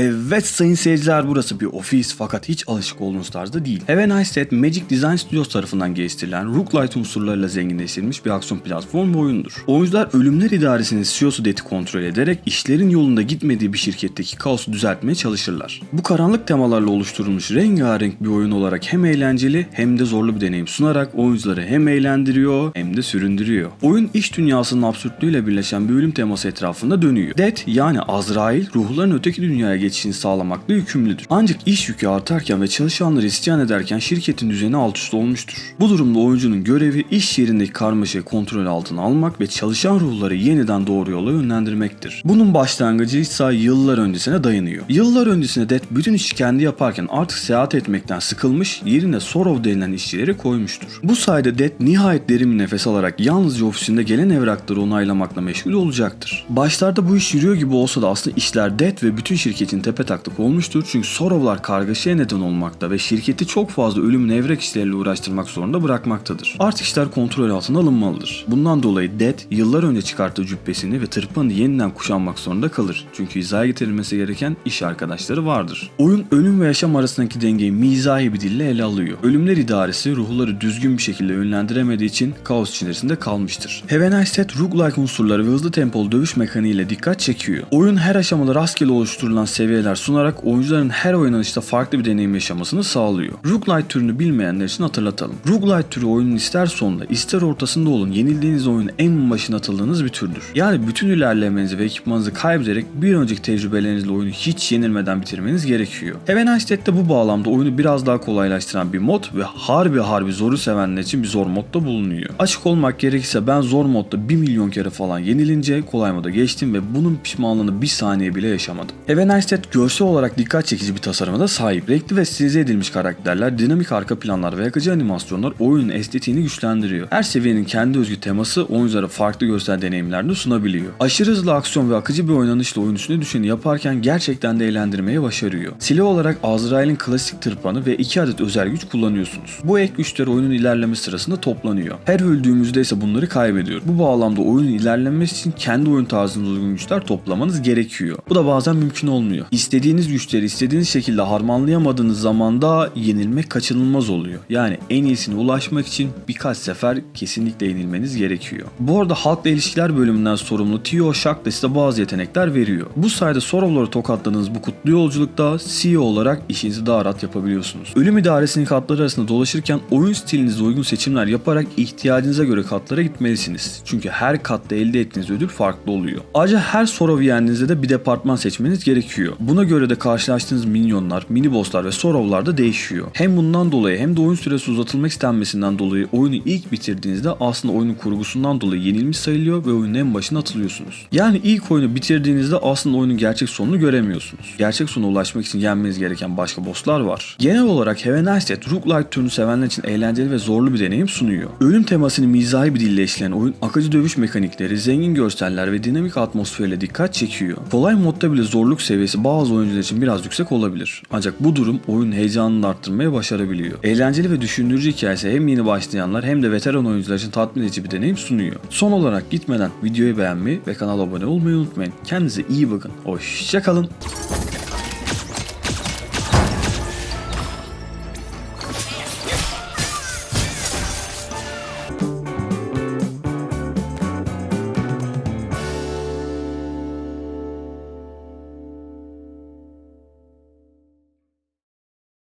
a Evet sayın seyirciler burası bir ofis fakat hiç alışık olduğunuz tarzda değil. Have a Nice Set Magic Design Studios tarafından geliştirilen roguelite unsurlarıyla zenginleştirilmiş bir aksiyon platform ve oyundur. Oyuncular Ölümler İdaresi'nin CEO'su Dead'i kontrol ederek işlerin yolunda gitmediği bir şirketteki kaosu düzeltmeye çalışırlar. Bu karanlık temalarla oluşturulmuş rengarenk bir oyun olarak hem eğlenceli hem de zorlu bir deneyim sunarak oyuncuları hem eğlendiriyor hem de süründürüyor. Oyun iş dünyasının absürtlüğüyle birleşen bir ölüm teması etrafında dönüyor. Dead yani Azrail ruhların öteki dünyaya geçişini sağlamakla yükümlüdür. Ancak iş yükü artarken ve çalışanları isyan ederken şirketin düzeni alt üst olmuştur. Bu durumda oyuncunun görevi iş yerindeki karmaşayı kontrol altına almak ve çalışan ruhları yeniden doğru yola yönlendirmektir. Bunun başlangıcı ise yıllar öncesine dayanıyor. Yıllar öncesinde Dead bütün işi kendi yaparken artık seyahat etmekten sıkılmış yerine Sorrow denilen işçileri koymuştur. Bu sayede Dead nihayet derin bir nefes alarak yalnızca ofisinde gelen evrakları onaylamakla meşgul olacaktır. Başlarda bu iş yürüyor gibi olsa da aslında işler Dead ve bütün şirketin tepe taklak olmuştur çünkü Sorrow'lar kargaşaya neden olmakta ve şirketi çok fazla ölümün evrak işleriyle uğraştırmak zorunda bırakmaktadır. Artık işler kontrol altına alınmalıdır. Bundan dolayı Dead yıllar önce çıkarttığı cübbesini ve tırpanını yeniden kuşanmak zorunda kalır. Çünkü hizaya getirilmesi gereken iş arkadaşları vardır. Oyun ölüm ve yaşam arasındaki dengeyi mizahi bir dille ele alıyor. Ölümler idaresi ruhları düzgün bir şekilde yönlendiremediği için kaos içerisinde kalmıştır. Have a Nice Set roguelike unsurları ve hızlı tempolu dövüş mekaniği ile dikkat çekiyor. Oyun her aşamada rastgele oluşturulan seviyeler sunarak oyuncuların her oynanışta farklı bir deneyim yaşamasını sağlıyor. Roguelite türünü bilmeyenler için hatırlatalım. Roguelite türü oyunun ister sonunda ister ortasında olun yenildiğiniz oyunun en başına atıldığınız bir türdür. Yani bütün ilerlemenizi ve ekipmanınızı kaybederek bir önceki tecrübelerinizle oyunu hiç yenilmeden bitirmeniz gerekiyor. Nice Set'te bu bağlamda oyunu biraz daha kolaylaştıran bir mod ve harbi harbi zoru sevenler için bir zor modda bulunuyor. Açık olmak gerekirse ben zor modda 1 milyon kere falan yenilince kolay moda geçtim ve bunun pişmanlığını bir saniye bile yaşamadım. A Nice Set görsel olarak dikkat çekici bir tasarıma da sahip. Renkli ve stilize edilmiş karakterler, dinamik arka planlar ve yakıcı animasyonlar oyunun estetiğini güçlendiriyor. Her seviyenin kendi özgü teması oyunculara farklı görsel deneyimler de sunabiliyor. Aşırı hızlı aksiyon ve akıcı bir oynanışla oyun üstüne düşeni yaparken gerçekten de eğlendirmeyi başarıyor. Silah olarak Azrail'in klasik tırpanı ve iki adet özel güç kullanıyorsunuz. Bu ek güçler oyunun ilerlemesi sırasında toplanıyor. Her öldüğümüzde ise bunları kaybediyor. Bu bağlamda oyunun ilerlemesi için kendi oyun tarzınıza uygun güçler toplamanız gerekiyor. Bu da bazen mümkün olmuyor. İstediğiniz güçleri istediğiniz şekilde harmanlayamadığınız zaman da yenilmek kaçınılmaz oluyor. Yani en iyisine ulaşmak için birkaç sefer kesinlikle yenilmeniz gerekiyor. Bu arada halkla ilişkiler bölümünden sorumlu Tio Shak da size bazı yetenekler veriyor. Bu sayede Sorrow'ları tokatladığınız bu kutlu yolculukta CEO olarak işinizi daha rahat yapabiliyorsunuz. Ölüm idaresinin katları arasında dolaşırken oyun stilinize uygun seçimler yaparak ihtiyacınıza göre katlara gitmelisiniz. Çünkü her katta elde ettiğiniz ödül farklı oluyor. Ayrıca her Sorrow yendiğinizde de bir departman seçmeniz gerekiyor. Buna göre de karşılaştığınız minyonlar, mini bosslar ve Sorrow'lar da değişiyor. Hem bundan dolayı hem de oyun süresi uzatılmak istenmesinden dolayı oyunu ilk bitirdiğinizde aslında oyunun kurgusundan dolayı yenilmiş sayılıyor ve oyunun en başına atılıyorsunuz. Yani ilk oyunu bitirdiğinizde aslında oyunun gerçek sonunu göremiyorsunuz. Gerçek sona ulaşmak için yenmeniz gereken başka bosslar var. Genel olarak Have a Nice Set, roguelike türünü sevenler için eğlenceli ve zorlu bir deneyim sunuyor. Ölüm temasını mizahi bir dille işleyen oyun akıcı dövüş mekanikleri, zengin görseller ve dinamik atmosferiyle dikkat çekiyor. Kolay modda bile zorluk seviyesi bazı oyuncular için biraz yüksek olabilir. Ancak bu durum oyunun heyecanını arttırmaya başarabiliyor. Eğlenceli ve düşündürücü hikayesi hem yeni başlayanlar hem de veteran oyuncular için tatmin edici bir deneyim sunuyor. Son olarak gitmeden videoyu beğenmeyi ve kanala abone olmayı unutmayın. Kendinize iyi bakın. Hoşçakalın.